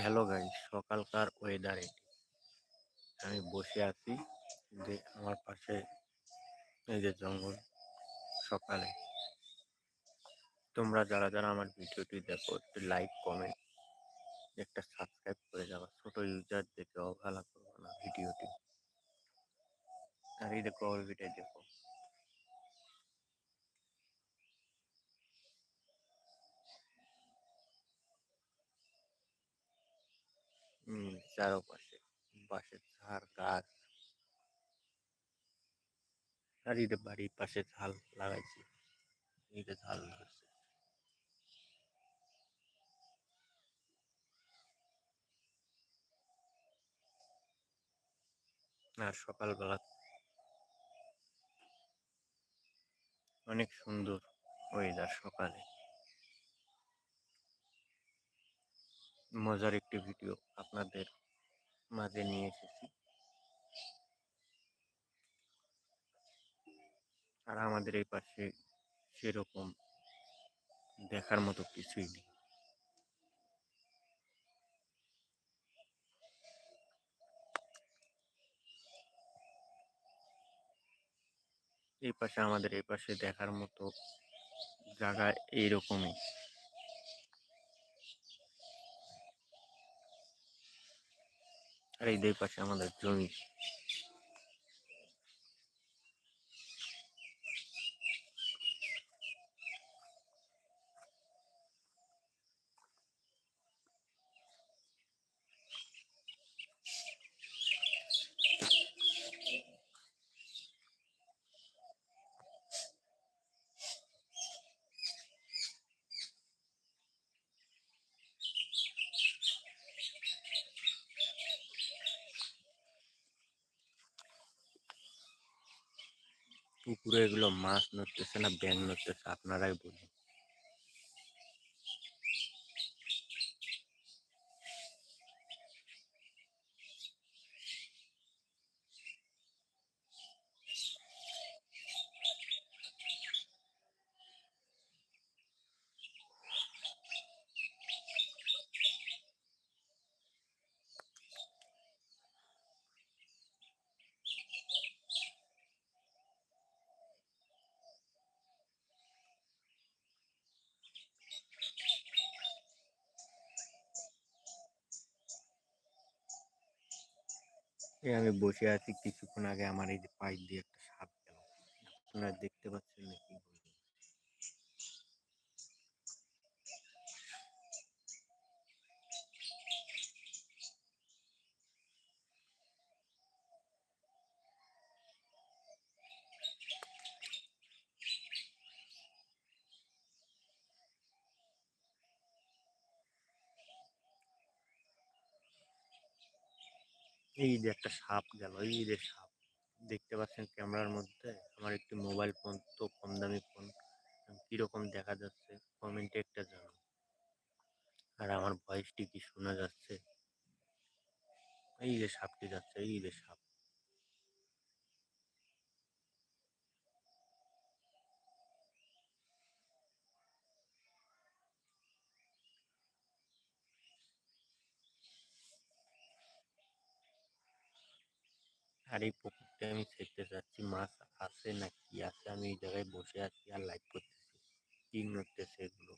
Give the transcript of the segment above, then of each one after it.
Hello guys, সকালকার weather এটি আমি বসে আছি যে আমার পাশে এই যে জঙ্গল সকালে। তোমরা যারা যারা আমার ভিডিওটি দেখো, একটু লাইক কমেন্ট একটা সাবস্ক্রাইব করে যাওয়া ছোট ইউজার দেখে অবহেলা করব না ভিডিওটি। আর এই দেখো ভিডিও দেখো। চারোপাশে বাঁশের ঝাড় গাছ এই বাড়ির পাশে ঝাল লাগাইছি এই যে ঝাল ধরছে আর সকালবেলা অনেক সুন্দর ওয়েদার সকালে মজার একটি ভিডিও আপনাদের মাঝে নিয়ে এসেছি। আর আমাদের এই পাশে সেরকম দেখার মতো কিছুই নেই। এই পাশে আমাদের এই পাশে দেখার মতো জায়গা এইরকমই। আর এই দুই পাশে আমাদের জমি। পুকুরে এগুলো মাছ নড়তেছে না ব্যাং নড়তেছে আপনারাই বলুন। এই আমি বসে আছি কিছুক্ষণ আগে আমার এই যে পাইপ দিয়ে একটা সাপ গেল। আপনারা দেখতে পাচ্ছেন নাকি এই যে একটা সাপ গেল, এই যে সাপ। দেখতে পাচ্ছেন ক্যামেরার মধ্যে? আমার একটি মোবাইল ফোন, তো কম দামি ফোন কীরকম দেখা যাচ্ছে? কমেন্টে একটা জানান। আর আমার ভয়েসটি কি শোনা যাচ্ছে? এই যে সাপটি যাচ্ছে, এই যে সাপ আর এই পুকুরটা আমি ছেড়তে চাচ্ছি মাছ আছে না কি আছে জায়গায় বসে আছি আর লাইভ করতেছি। কি নড়তেছে এগুলো?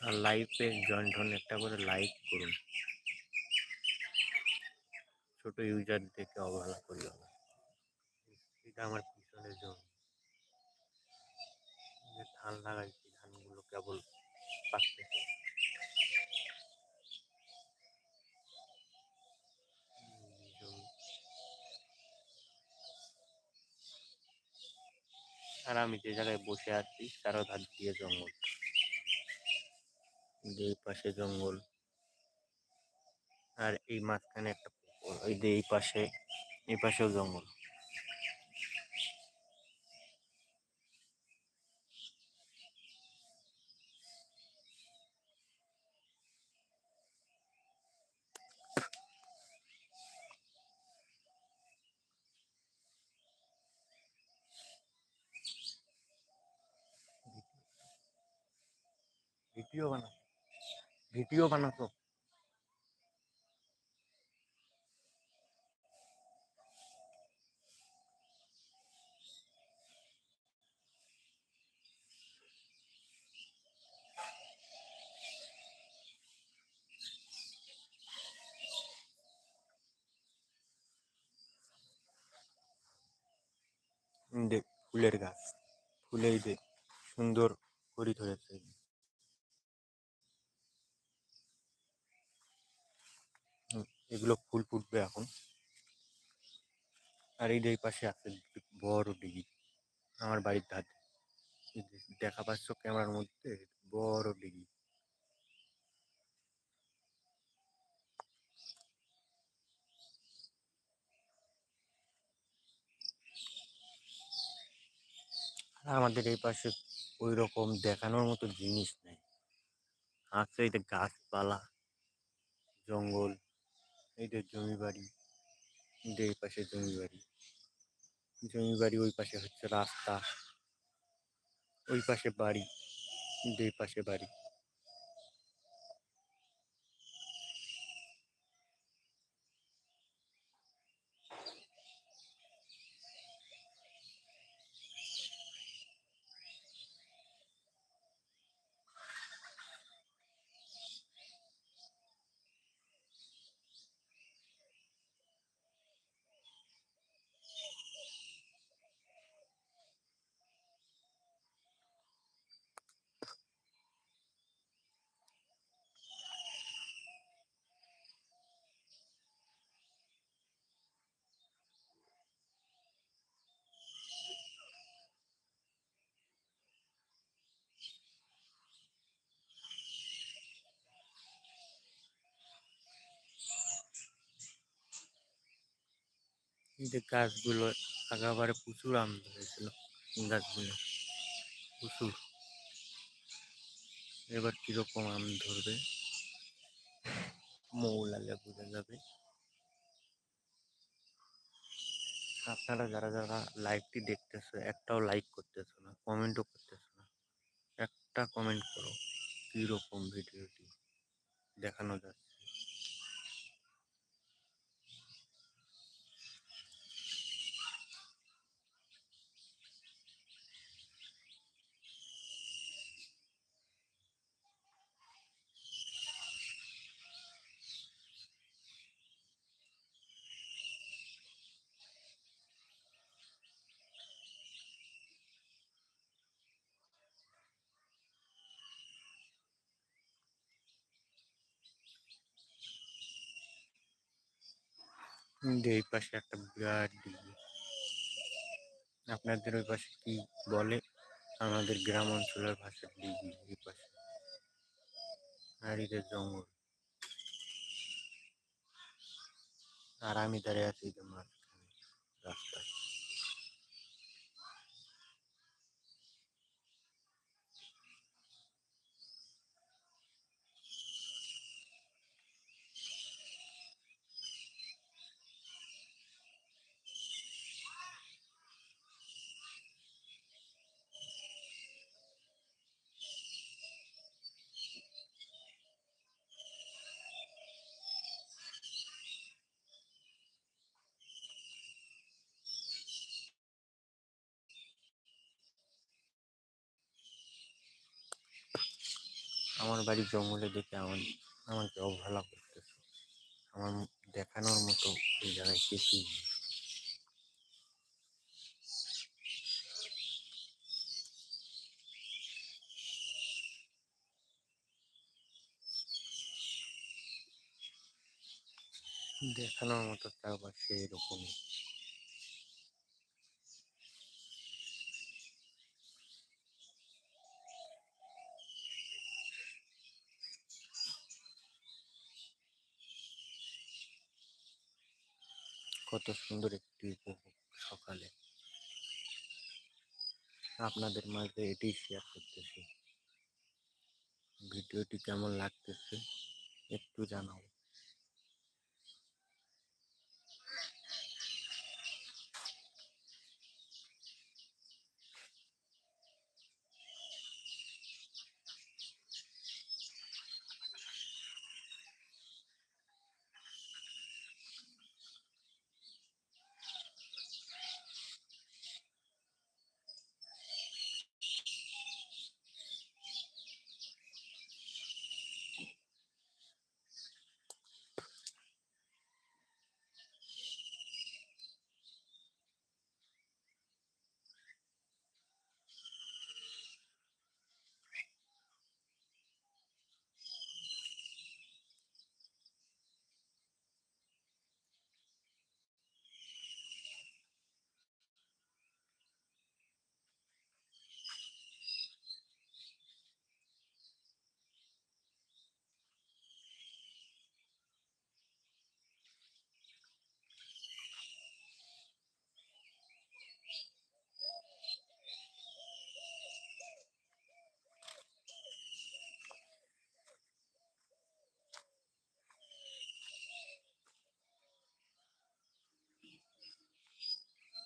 আর লাইভে জয়েন্ট হন একটা করে লাইক করুন। ছোট ইউজার দেখে অবহেলা করিও না। এটা আমার পিছনের জমি। ধান লাগাইছি, ধানগুলো কেবল পাকতেছে। আর আমি যে জায়গায় বসে আছি, তারও ধার দিয়ে জঙ্গল। দুই পাশে জঙ্গল। আর এই মাঝখানে একটা ওই যে এই পাশে, এই পাশেও জঙ্গল। ভিডিও বানাতো ভিডিও বানাতো। দেখ ফুলের গাছ। ফুলেই দে সুন্দর করি ধরেছে। এগুলো ফুল ফুটবে এখন। আর এই এই পাশে আছে বড় ডিগি, আমার বাড়ির ধারে। দেখা পাচ্ছ ক্যামেরার মধ্যে, বড় ডিগি। আমাদের এই পাশে ওই রকম দেখানোর মতো জিনিস নেই। আছে যে গাছপালা, জঙ্গল। এই জমি বাড়ি। এই এই পাশে জমি বাড়ি। জমি বাড়ি ওই পাশে হচ্ছে রাস্তা। ওই পাশে বাড়ি। দুই পাশে বাড়ি। যে গাছগুলো আগাবারে প্রচুর আম ধরেছিল গাছগুলো। প্রচুর। এবার কীরকম আম ধরবে? মৌলালে বোঝা যাবে। আপনারা যারা যারা লাইভটি দেখতেছো, একটাও লাইক করতেছো না কমেন্টও করতেছো না, একটা কমেন্ট করো, কীরকম ভিডিওটি দেখানো যাচ্ছে। এই পাশে একটা বিরাট দিঘি আপনাদের ওই পাশে কি বলে? আমাদের গ্রাম অঞ্চলের ভাষা দিঘি এই পাশে। আর যে জঙ্গল। আর আমি দাঁড়িয়ে আছি মাঝখানে রাস্তায়। আমার বাড়ি জঙ্গলে দেখে আমার আমাকে অবহেলা করতেছে। আমার দেখানোর মতো এই জায়গায় কিছুই নেই। দেখানোর মতো চারপাশে এরকমই কত সুন্দর একটি উপভোগ সকালে। আপনাদের মাঝে এটি শেয়ার করতেছি। ভিডিওটি কেমন লাগতেছে একটু জানাও।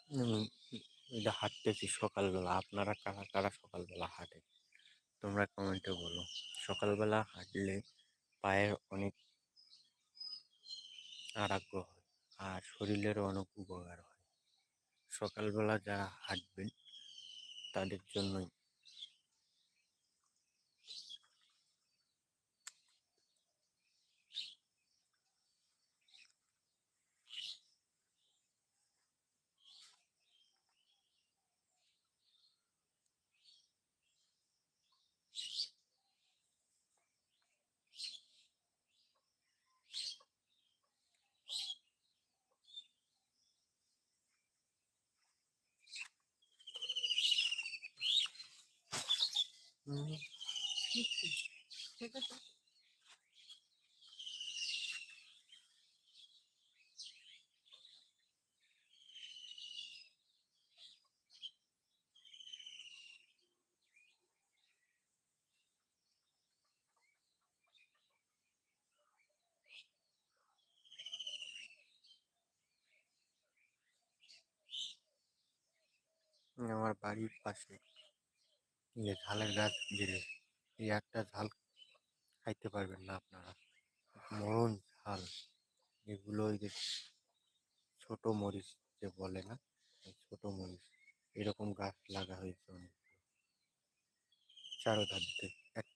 যে হাঁটতেছি সকালবেলা। আপনারা কারা কারা সকালবেলা হাঁটে? তোমরা কমেন্টে বলো। সকালবেলা হাঁটলে পায়ের অনেক আরোগ্য হয় আর শরীরেরও অনেক উপকার হয়। সকালবেলা যারা হাঁটবেন, তাদের জন্যই উম, ঠিক আছে আমার বাড়ির পাশে যে ঝালের গাছ দিলে এই একটা ঝাল খাইতে পারবেন না আপনারা। মরণ ঝাল। এগুলো ওই যে ছোট মরিচ যে বলে না ছোট মরিচ, এরকম গাছ লাগা হয়েছে অনেক চারোধার এক